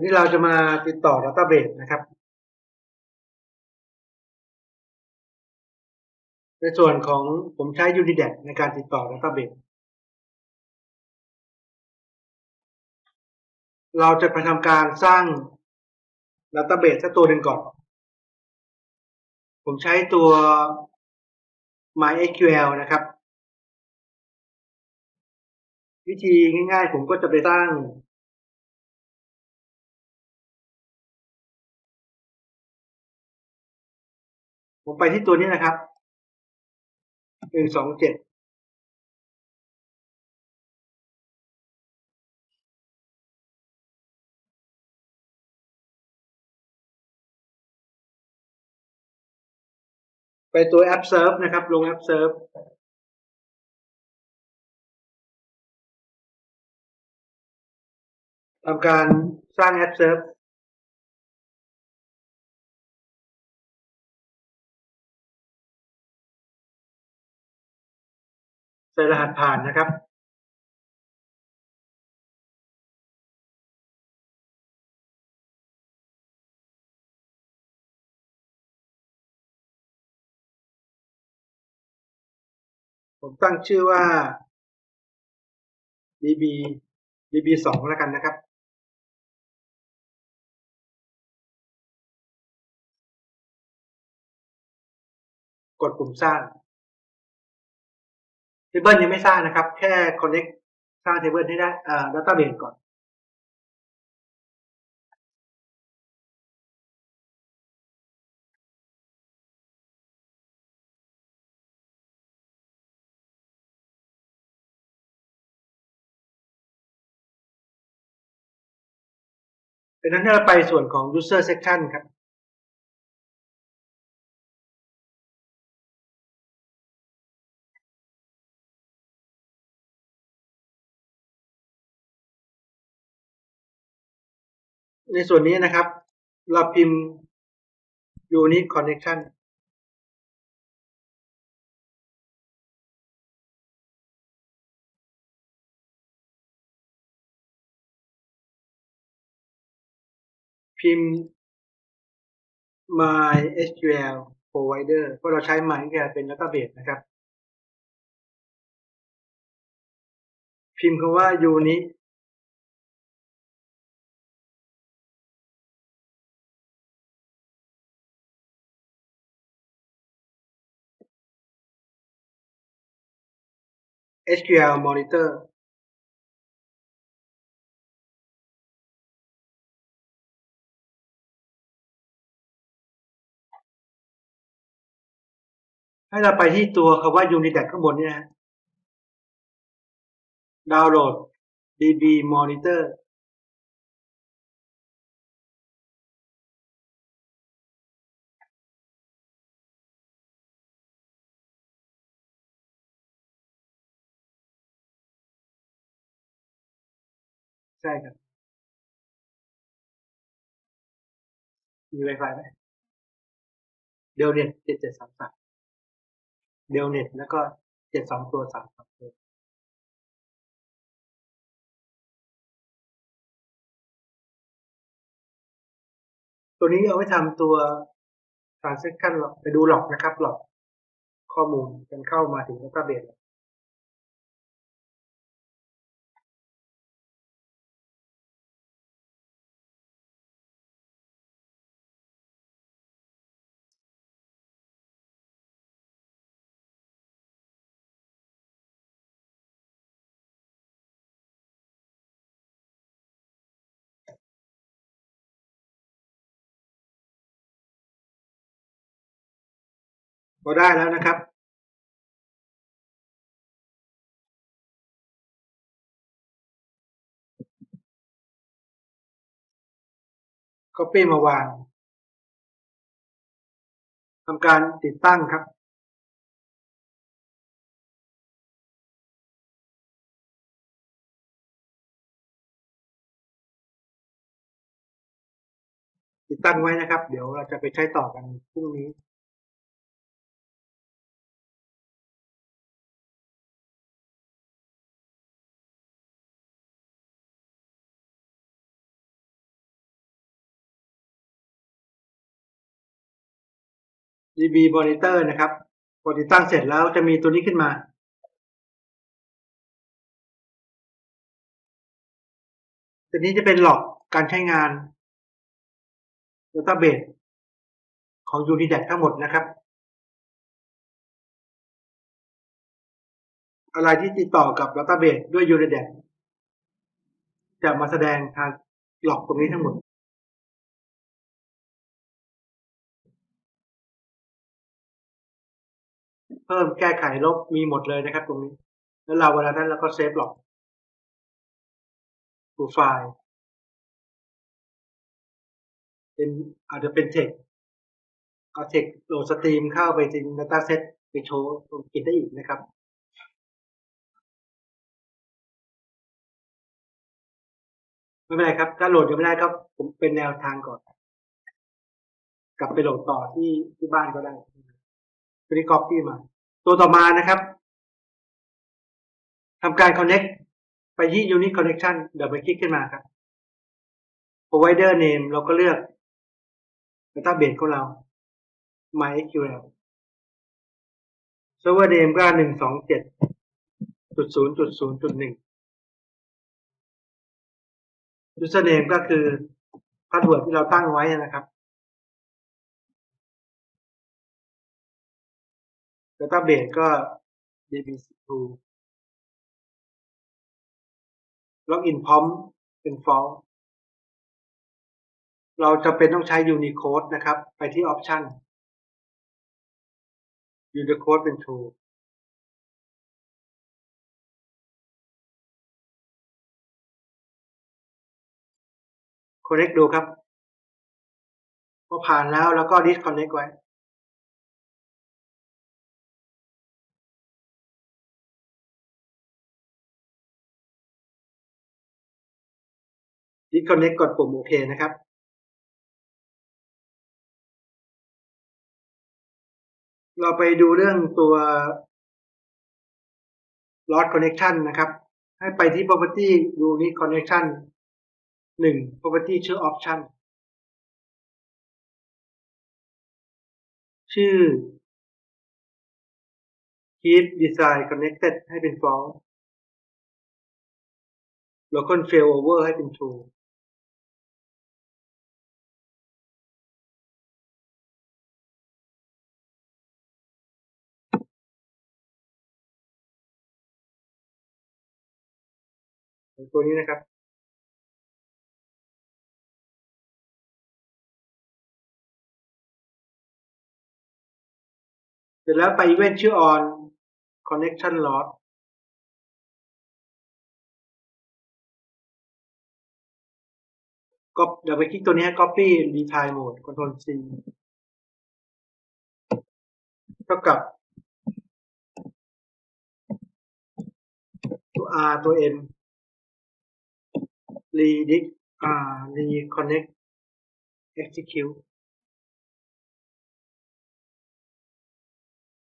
วันนี้เราจะมาติดต่อ Database นะครับ ในส่วนของผมใช้ Unidat ในการติดต่อ Database เราจะไปทำการสร้าง Database สักตัวหนึ่งก่อน ผมใช้ตัว MySQL นะครับ วิธีง่ายๆ ผมก็จะไปสร้าง ผมไปที่ตัวนี้นะครับหนึ่งสองเจ็ดไปตัวแอปเซิร์ฟนะครับ ลงแอปเซิร์ฟทำการสร้างแอปเซิร์ฟ ใส่รหัสผ่านนะครับผมตั้งชื่อว่า db db สองแล้วกันนะครับ กดปุ่มสร้าง เทเบิลยังไม่สร้างนะครับ แค่ connect สร้างเทเบิลให้ได้อ่า database ก่อนเป็นนั้นเราไปส่วนของ user section ครับ ในส่วนนี้นะครับ เราพิมพ์ unique connection พิมพ์ MySQL provider เพราะเราใช้ MySQL เป็น database นะครับ พิมพ์คำว่า unique SQL Monitor ให้เราไปที่ตัวคำว่า Unitec ข้างบนนี่นะฮะดาวน์โหลด DB Monitor ใช่ครับ มี Wi-Fi ไหมเดลเน็ตเจ็ดเจ็ดสามสามเดลเน็ตแล้วก็เจ็ดสองตัวสามสองตัวตัวนี้เอาไว้ทำตัว transaction หลอกไปดูหลอกนะครับหลอกข้อมูลกันเข้ามาถึง database พอได้แล้วนะครับ Copy มาวางทำการติดตั้งครับติดตั้งไว้นะครับ เดี๋ยวเราจะไปใช้ต่อกันพรุ่งนี้ DB Monitor นะครับพอติดตั้งเสร็จแล้วจะมีตัวนี้ขึ้นมาตัวนี้จะเป็นหลอกการใช้งาน Database ของ Unidac ทั้งหมดนะครับ อะไรที่ติดต่อกับ Database ด้วย Unidac จะมาแสดงทางหลอกตรงนี้ทั้งหมด พิ่มแก้ไขลบมีหมดเลยนะครับ ตรงนี้ แล้วเราเวลานั้นเราก็เซฟหลอกดูไฟล์ เป็นอาจจะเป็นเทคเอาเทคโหลดสตรีมเข้าไปใน Data Set ไปโชว์ตรงกินได้อีกนะครับไม่เป็นไรครับ ถ้าโหลดยังไม่ได้ก็ผมเป็นแนวทางก่อน กลับไปโหลดต่อที่ที่บ้านก็ได้ตัวนี้ copy มา ตัวต่อมานะครับทำการ connect ไปที่ unique connection เดี๋ยวไปคลิกขึ้นมาครับ provider name เราก็เลือก database ของเรา MySQL server name ก็หนึ่งสองเจ็ดจุดศูนย์จุดศูนย์จุดหนึ่ง username ก็คือ password ที่เราตั้งไว้นะครับ แต้าเบสก็ dbc2 ล็อกอินพร้อมเป็นฟองเราจะเป็นต้องใช้ Unicode นะครับ ไปที่ Option Unicode เป็น True คอนเน็กดูครับ พอผ่านแล้วแล้วก็ disconnect ไว้ disconnect กดปุ่มโอเคนะครับเราไปดูเรื่องตัว lost connection นะครับ ให้ไปที่ property unique connection หนึ่ง property ชื่อ option ชื่อ keep design connected ให้เป็น false local failover ให้เป็น true ตัวนี้นะครับเสร็จแล้วไปอีเวนต์ชื่อ on connection loss ก็เดี๋ยวไปคลิกตัวนี้ copy retry mode control c เท่ากับตัว r ตัว n redict R reconnect execute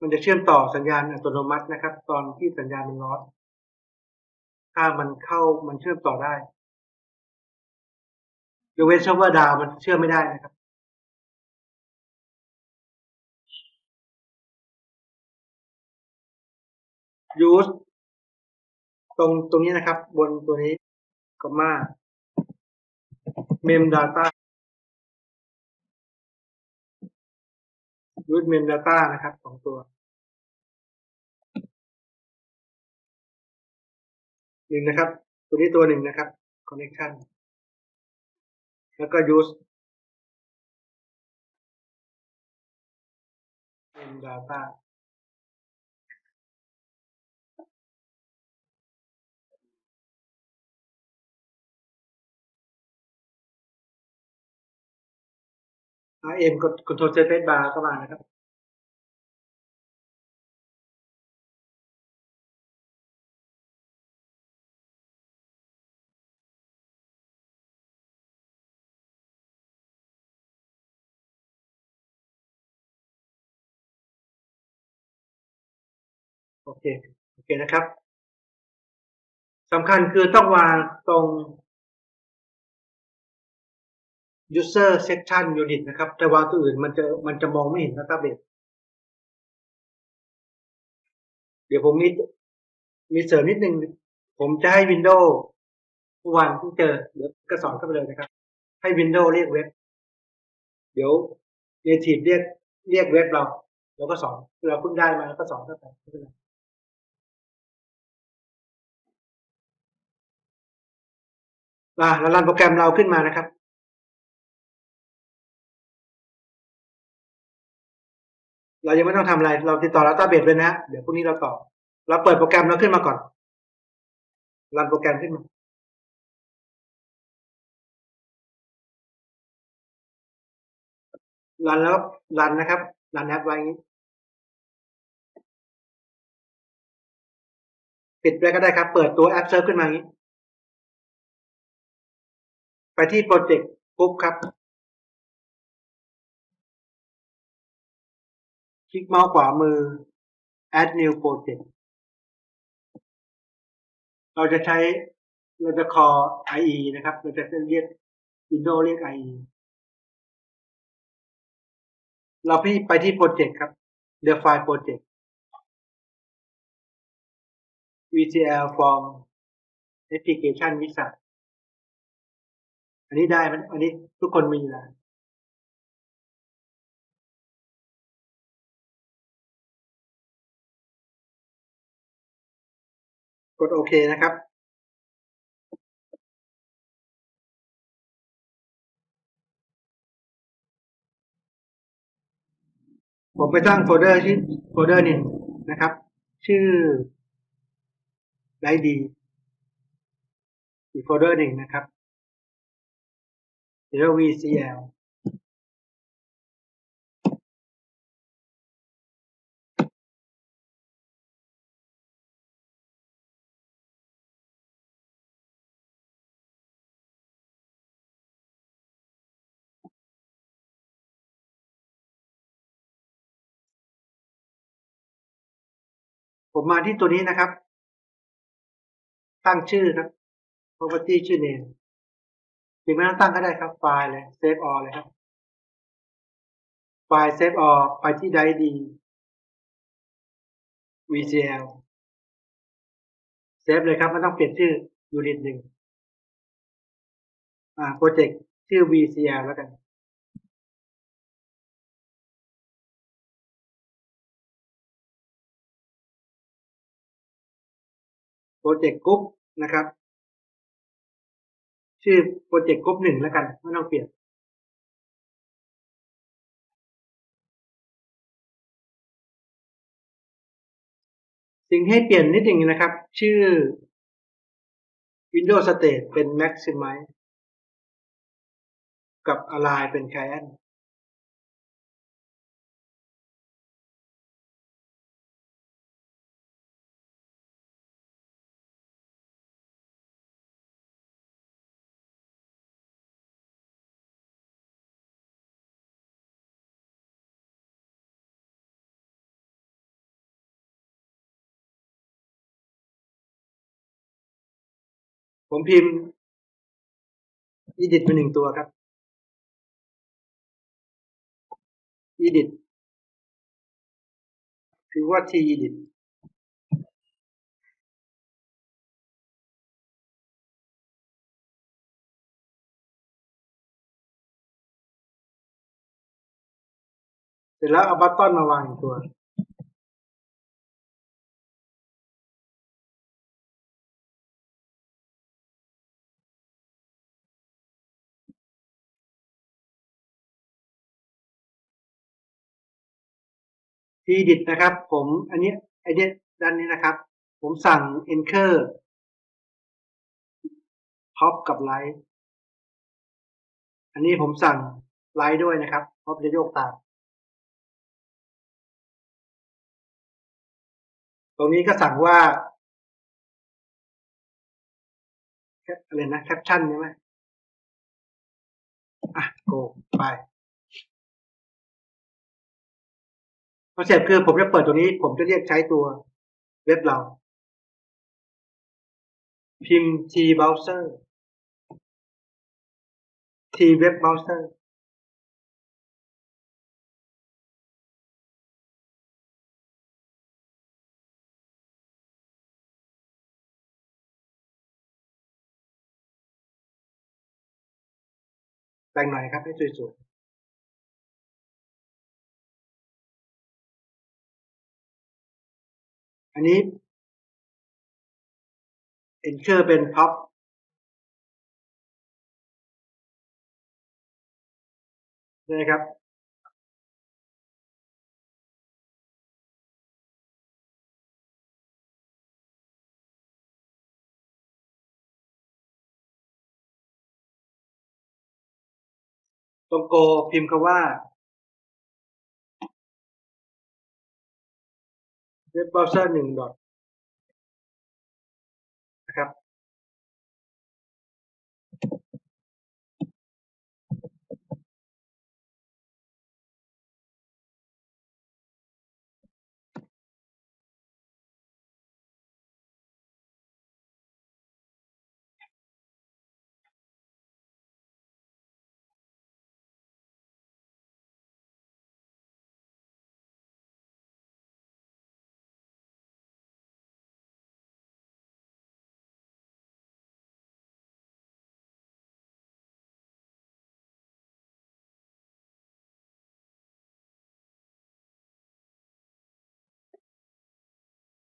มันจะเชื่อมต่อสัญญาณอัตโนมัตินะครับ ตอนที่สัญญาณมันลอสถ้ามันเข้ามันเชื่อมต่อได้ยกเว้นเซิร์วอร์ดาวมันเชื่อมไม่ได้นะครับ use ตรงตรงนี้นะครับ บนตัวนี้ ก็มา mem data use mem data นะครับสองตัวหนึ่งนะครับ ตัวนี้ตัวหนึ่งนะครับ connection แล้วก็ use mem data RM กด control space bar เข้ามานะครับโอเค โอเคนะครับสำคัญคือต้องวางตรง user section unit นะครับ แต่วางตัวอื่นมันจะมันจะมองไม่เห็นนะครับเด็กเดี๋ยวผมมีมีเสริมนิดนึง ผมจะให้ Windows วันที่เจอเดี๋ยวก็สอนเข้าไปเลยนะครับ ให้ Windows เรียกเว็บ เดี๋ยว Native เรียกเรียกเว็บเราเราก็สอนเราเพิ่งได้มาแล้วก็สอนเข้าไปไม่เป็นไรมาเราลันโปรแกรมเราขึ้นมานะครับ เรายังไม่ต้องทำอะไร เราติดต่อ Database เลยนะ เดี๋ยวพรุ่งนี้เราต่อ เราเปิดโปรแกรมเราขึ้นมาก่อน รันโปรแกรมขึ้นมา รันแล้วรันนะครับ รันแอปไว้อย่างนี้ ปิดไว้ก็ได้ครับ เปิดตัวแอปเซิร์ฟขึ้นมาอย่างนี้ ไปที่โปรเจกต์ปุ๊บครับ ลิกเมาส์ขวามือ add new project เราจะใช้เราจะ call IE นะครับ เราจะเรียก Windows เรียก IE เราพี่ไปที่โปรเจกต์ครับ The File Project VCL Form Application Wizard อันนี้ได้มันอันนี้ทุกคนมีแล้ว ดโอเคนะครับ ผมไปสร้างโฟลเดอร์ที่อโฟลเดอร์หนึ่งนะครับ ชื่อไดดีอีกโฟลเดอร์หนึ่งนะครับเดี๋ยว VCL ผมมาที่ตัวนี้นะครับ ตั้งชื่อครับ property ชื่อ name ถึงไม่ต้องตั้งก็ได้ครับ ไฟล์เลย save all เลยครับ ไฟล์ save all ไปที่ drive d VCL เซฟเลยครับไม่ต้องเปลี่ยนชื่อ unit หนึ่งอ่าโปรเจกต์ชื่อ VCL แล้วกัน รเจกต์กรุ๊ปนะครับ ชื่อโปรเจกต์กรุ๊ปหนึ่งแล้วกันไม่ต้องเปลี่ยนสิ่งให้เปลี่ยนนิดหนึ่งนะครับ ชื่อ Windows State เป็น Maximize กับ Align เป็น Client ผมพิมพ์ edit มาหนึ่งตัวครับ edit คือว่า t edit เสร็จแล้วเอาบัตตอนมาวางอีกตัว ทีดิตนะครับ ผมอันนี้ไอเนี้ยด้านนี้นะครับ ผมสั่ง anchor ท็อปกับไลท์อันนี้ผมสั่งไลท์ด้วยนะครับเพราะจะโยกตาม ตรงนี้ก็สั่งว่าอะไรนะ แคปชั่นใช่ไหมอะ โก ไป คอนเซ็ปคือผมจะเปิดตัวนี้ ผมจะเรียกใช้ตัวเว็บเรา พิมพ์ t browser t web browser แต่งหน่อยครับให้สวย อันนี้เอ็นเชอร์เป็นท็อปนะครับ ตรงโกพิมพ์คำว่า เว็บ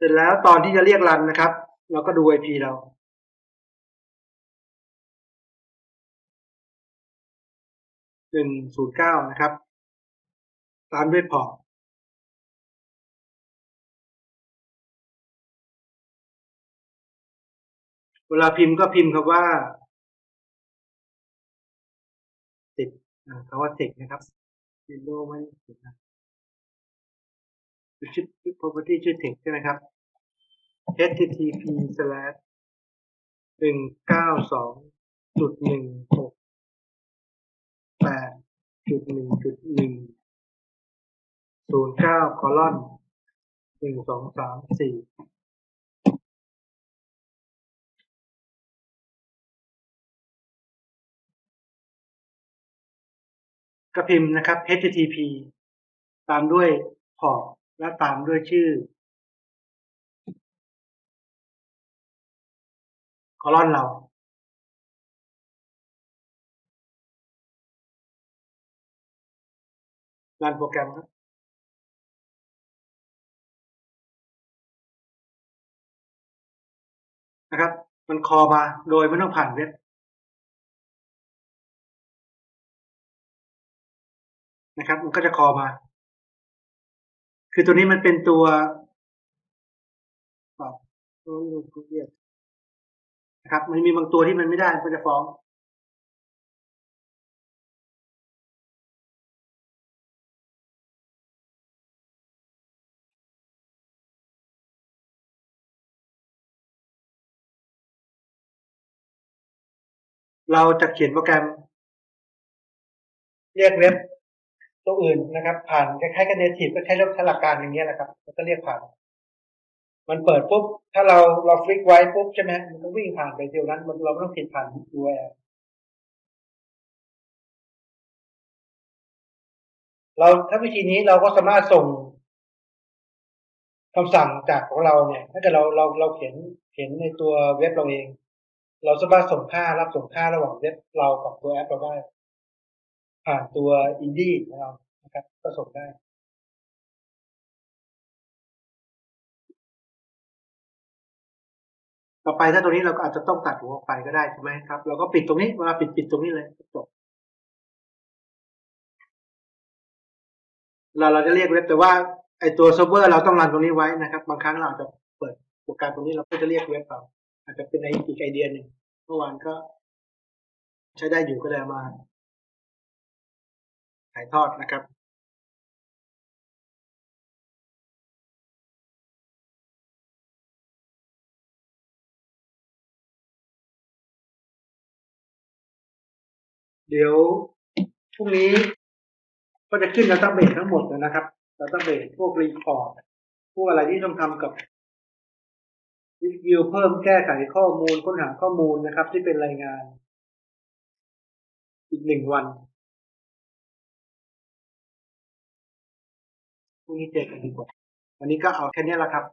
เสร็จแล้วตอนที่จะเรียกรันนะครับ เราก็ดู IP เราหนึ่งศูนย์เก้านะครับ ตามด้วยพอร์ตเวลาพิมพ์ก็พิมพ์คำว่าติดคำว่าติดนะครับ Windows ไม่ติดนะ ชื่อ property ชื่อ text ใช่ไหมครับ http slash หนึ่งเก้าสองจุดหนึ่งหกแปดจุดหนึ่งจุดหนึ่งศูนย์เก้าคอลอนหนึ่งสองสามสี่ก็พิมพ์นะครับ http ตามด้วยพอร์ต และตามด้วยชื่อ คอลอนเรา รันโปรแกรมครับนะครับ มันคอมาโดยไม่ต้องผ่านเว็บนะครับ มันก็จะคอมา คือตัวนี้มันเป็นตัวตอบเรียกนะครับ มันมีบางตัวที่มันไม่ได้มันก็จะฟ้องเราจะเขียนโปรแกรมเรียกเว็บ ตัวอื่นนะครับ ผ่านคล้ายๆกับ native ก็ใช้เรื่องหลักการอย่างเงี้ยแหละครับแล้วก็เรียกผ่าน มันเปิดปุ๊บถ้าเราเราฟลิกไว้ปุ๊บใช่ไหมมันก็วิ่งผ่านไปเดียวนั้น มันเราไม่ต้องผิดผ่าน URL เราถ้าวิธีนี้เราก็สามารถส่งคำสั่งจากของเราเนี่ย ถ้าเกิดเราเราเราเขียนเขียนในตัวเว็บเราเอง เราสามารถส่งค่ารับส่งค่าระหว่างเว็บเรากับตัวแอปเราได้ ผ่านตัวอินดี้ของเรานะครับก็ส่งได้ต่อไปถ้าตรงนี้เราก็อาจจะต้องตัดหัวออกไปก็ได้ใช่ไหมครับ เราก็ปิดตรงนี้เวลาปิดปิดตรงนี้เลยจบเราเราจะเรียกเว็บแต่ว่าไอตัวเซิร์ฟเวอร์เราต้องรันตรงนี้ไว้นะครับ บางครั้งเราอาจจะเปิดโปรแกรมตรงนี้เราก็จะเรียกเว็บเราอาจจะเป็นไออีกไอเดียหนึ่งเมื่อวานก็ ใช้ได้อยู่ก็เลยมาายทอดนะครับเดี๋ยวพรุ่งนี้ก็จะขึ้น Data Base ทั้งหมดเลยนะครับ Data Base พวกรีพอร์ตพวกอะไรที่ต้องทำกับวิดีโอเพิ่มแก้ไขข้อมูลค้นหาข้อมูลนะครับ ที่เป็นรายงาน อีกหนึ่งวัน พรุ่งนี้เจอกันดีกว่า วันนี้ก็เอาแค่นี้ละครับ